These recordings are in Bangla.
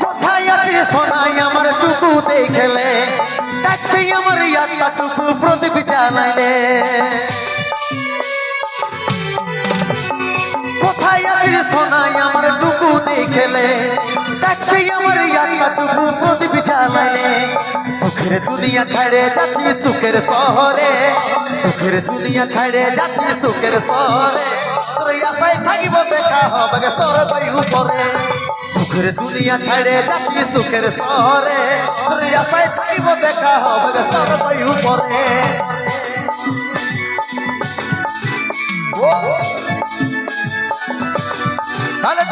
কোথায় আছে সোনাই আমার টুকু দেখলে ডাকছে আমার ইয়াটা টুকু প্রদীপ জানাইলে কোথায় আছে সোনাই আমার টুকু দেখলে ডাকছে আমার ইয়াটা টুকু প্রদীপ জানাইলে দুঃখের দুনিয়া ছাড়ে যাচ্ছি সুখের শহরে। দুঃখের দুনিয়া ছাড়ে যাচ্ছি সুখের শহরে। আশায় থাকিব দেখা হবে সরবাই উপরে। সুখের দুনিয়া ছাড়ে যাচ্ছি সুখের শহরে। তোর আশায় থাকিব দেখা হবে সরবাই উপরে। তাহলে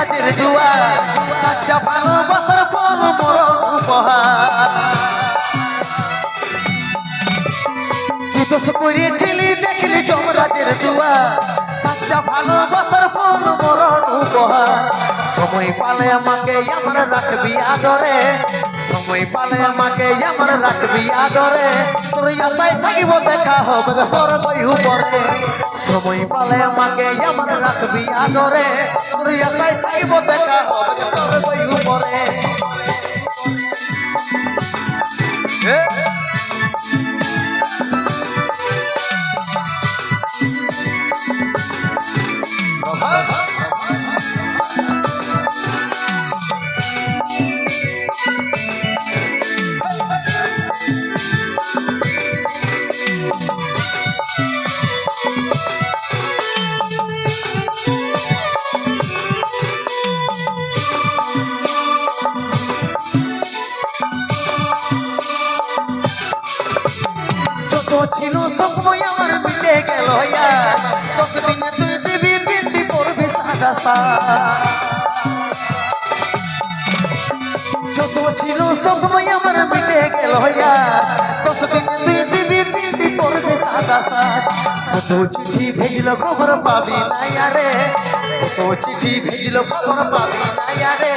যমরাজের দুয়ার সাচ্চা ভালোবাসার পর মরণ উপহার। কি দোষ করেছিলি দেখলি যমরাজের দুয়ার সাচ্চা ভালোবাসার পর মরণ উপহার। সময় পালে আমাকে আমার রাখবি আদরে, সময় পালে আমাকে আমার রাখবি আদরে। তোর আশায় থাকিব দেখা হবে সরবই উপরে। সময় পালে আমাকে আমার রাখবি আদরে। তোর আশায় থাকিব দেখা ছিল সময় আমার মিটে গেল দশ দিনে তুই দিবি বিন্দি পড়বি সাদা যত ছিল সময় আমার মিটে গেল দশ দিনে তুই দিবি বিন্দি পড়বি সাদা কত চিঠি ভেজল খবর পাবি না ইয়ারে কত চিঠি ভেজল খবর পাবি না ইয়ারে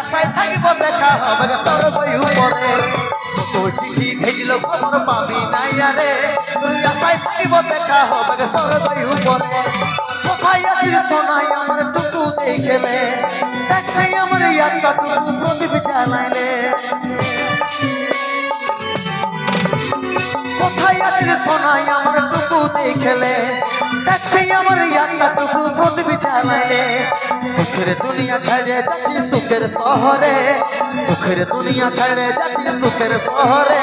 আশায় থাকিব দেখা হবে সর্বই উপরে। কত চিঠি ভেজল খবর পাবি না ইয়ারে তুই আশায় থাকিব, দেখা হবে সর্বই উপরে কোথায় আছিস সোনাই আমার টুকু দেখলে। দেখছে আমার ইয়ারটা টুকু প্রদীপ জ্বালাইলে কোথায় আছিস সোনাই আমার টুকু দেখলে। দেখছে আমার ইয়ারটা টুকু প্রদীপ জ্বালাইলে দুঃখের দুনিয়া ছাড়ে যাচ্ছি সুখের শহরে দুঃখের দুনিয়া ছাড়ে যাচ্ছি সুখের শহরে